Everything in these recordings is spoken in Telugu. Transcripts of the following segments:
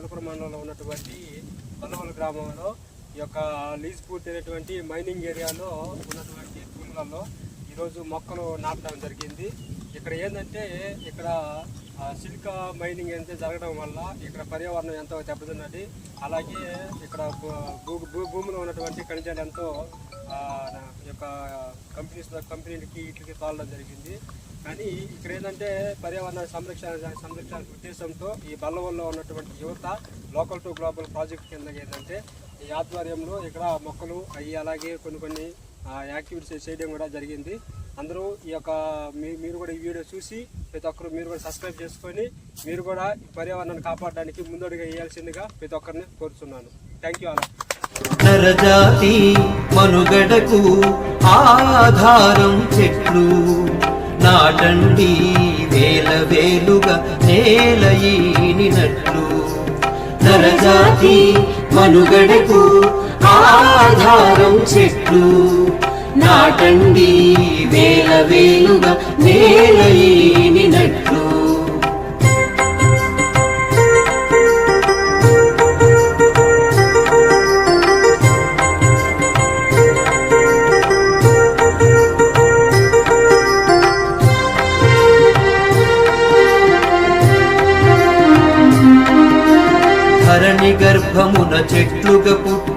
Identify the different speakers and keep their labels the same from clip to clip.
Speaker 1: చిలకూరు మండలంలో ఉన్నటువంటి బల్లవల గ్రామంలో ఈ యొక్క లీజ్ పూర్తయినటువంటి మైనింగ్ ఏరియాలో ఉన్నటువంటి భూములలో ఈరోజు మొక్కలు నాటడం జరిగింది. ఇక్కడ ఏంటంటే ఇక్కడ సిల్క్ మైనింగ్ ఎంత జరగడం వల్ల ఇక్కడ పర్యావరణం ఎంతో దెబ్బతిన్నది. అలాగే ఇక్కడ భూ- భూమిలో ఉన్నటువంటి ఖనిజాలు ఎంతో యొక్క కంపెనీస్ కంపెనీలకి వీటికి తోలడం జరిగింది. కానీ ఇక్కడ ఏంటంటే పర్యావరణ సంరక్షణ సంరక్షణ ఉద్దేశంతో ఈ బల్లవల్లో ఉన్నటువంటి యువత లోకల్ టు గ్లోబల్ ప్రాజెక్ట్ కింద ఏంటంటే ఈ ఆధ్వర్యంలో ఇక్కడ మొక్కలు అవి అలాగే కొన్ని కొన్ని యాక్టివిటీస్ చేయడం కూడా జరిగింది. అందరూ ఈ యొక్క మీ- మీరు కూడా ఈ వీడియో చూసి ప్రతి ఒక్కరు మీరు కూడా సబ్స్క్రైబ్ చేసుకొని మీరు కూడా పర్యావరణాన్ని కాపాడడానికి ముందడుగా వేయాల్సిందిగా ప్రతి ఒక్కరిని కోరుతున్నాను థ్యాంక్ యూ అలా
Speaker 2: నరజాతి మనుగడకు ఆధారం చెట్లు. నాటండి వేల వేలుగా నేల ఈనినట్లు. నరజాతి మనుగడకు ఆధారం చెట్లు. నాటండి వేల వేలుగా నేల ఈనినట్లు ధరణి గర్భమున చెట్లుగా పుట్టు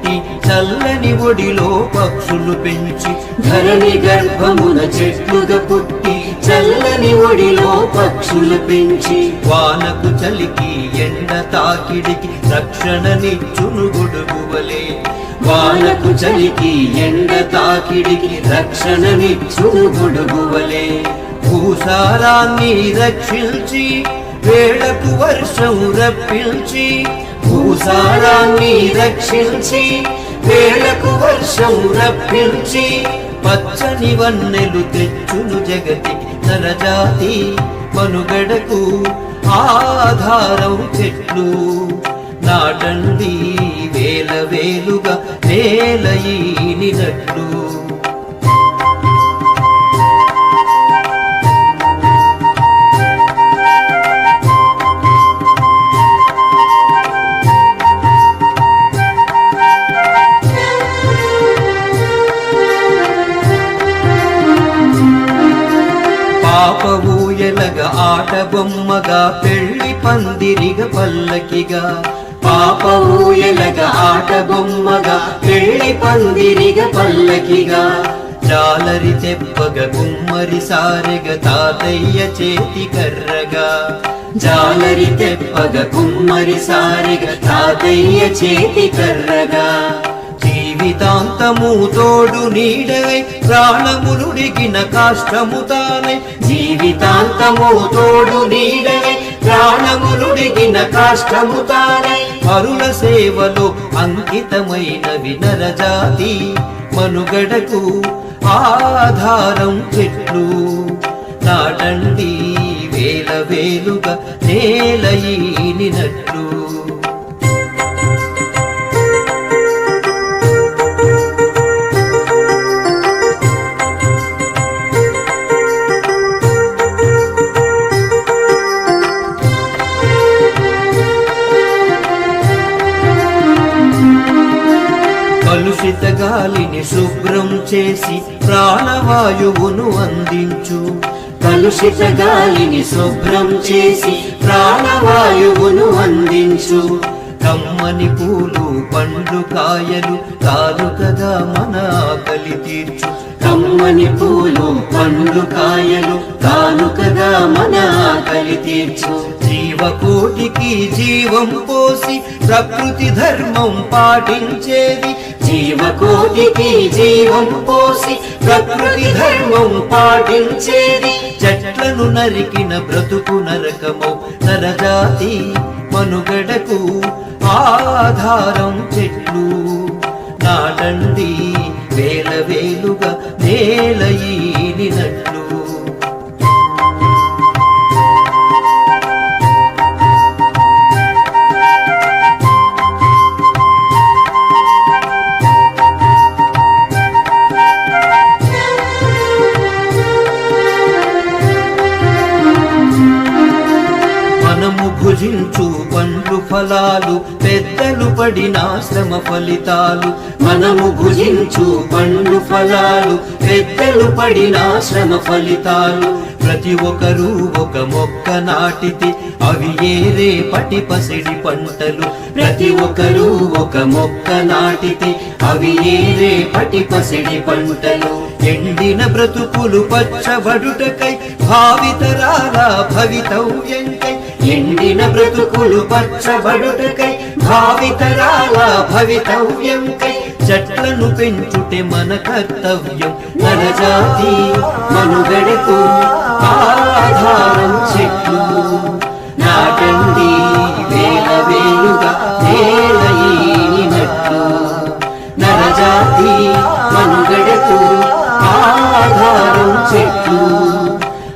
Speaker 2: చల్లని ఒడిలో పక్షులు పెంచి ధరణి గర్భమున చెట్లుగా పుట్టి చల్లని ఒడిలో పక్షులు పెంచి వానకు చలికి ఎండ తాకిడికి రక్షణనిచ్చును గొడుగువలే వానకు చలికి ఎండ తాకిడికి రక్షణనిచ్చును గొడుగువలే భూసారాన్ని రక్షించి వేళకు వర్షం రప్పించి భూసారాన్ని రక్షించి వేళకు వర్షం రప్పించి పచ్చని వన్నెలు తెచ్చును జగతికి నరజాతి మనుగడకు ఆధారం చెట్లు. నాటండి వేల వేలుగా నేల ఈనినట్లు. పాపవు ఎలగ ఆట బొమ్మగా పెళ్ళి పందిరిగ పల్లకిగా. పాపవు ఎలగ ఆట బొమ్మగా పెళ్ళి పందిరిగ పల్లకిగా. జాలరి తెప్పగ కుమ్మరి సారెగ తాతయ్య చేతి కర్రగా. జాలరి తెప్పగ కుమ్మరి సారెగ తాతయ్య చేతి కర్రగా. జీవితాంతము తోడు నీడవై ప్రాణములుడిగిన కాష్టము తానై. జీవితాంతము తోడు నీడవై ప్రాణములుడిగిన కాష్టము తానై. పరుల సేవలో అంకితమైన వినరజాతి మనుగడకు ఆధారం చెట్లు. నాటండి వేల వేలుగా నేల ఈనినట్లు కలుషిత గాలిని శుభ్రం చేసి ప్రాణవాయువును అందించు. కలుషిత గాలిని శుభ్రం చేసి ప్రాణవాయువును అందించు. కమ్మని పూలు పండ్లు కాయలు కానుకగా మన ఆకలి తీర్చు. కమ్మని పూలు పండ్లు కాయలు కానుకగా మన ఆకలి తీర్చు. జీవకోటికి జీవం పోసి ప్రకృతి ధర్మం పాటించేది. జీవకోటికి జీవం పోసి ప్రకృతి ధర్మం పాటించేది. చెట్లను నరికిన బ్రతుకు నరకమో నరజాతి మనుగడకు ఆధారం చెట్లు. నాటండి వేల వేలుగా నేల ఈనినట్లు. భుజించు పండ్లు ఫలాలు పెద్దలు పడిన శ్రమ ఫలితాలు. మనము భుజించు పండ్లు ఫలాలు పెద్దలు పడిన శ్రమ ఫలితాలు. ప్రతి ఒక్కరూ ఒక మొక్క నాటితే అవి ఏరే పటి పసిడి పంటలు. ప్రతి ఒక్కరూ ఒక మొక్క నాటితే అవి ఏరే పటి పసిడి పంటలు. ఎండిన బ్రతుకులు పచ్చబడుటకై భావితరాల భవితవ్యంకై ఎండిన బ్రతుకులు పచ్చబడుటకై భావితరాల భవితవ్యంకై చెట్లను పెంచుటే మన కర్తవ్యం. నరజాతి మనుగడకు ఆధారం చెట్లు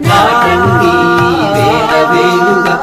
Speaker 2: నాటండి వేల వేలుగా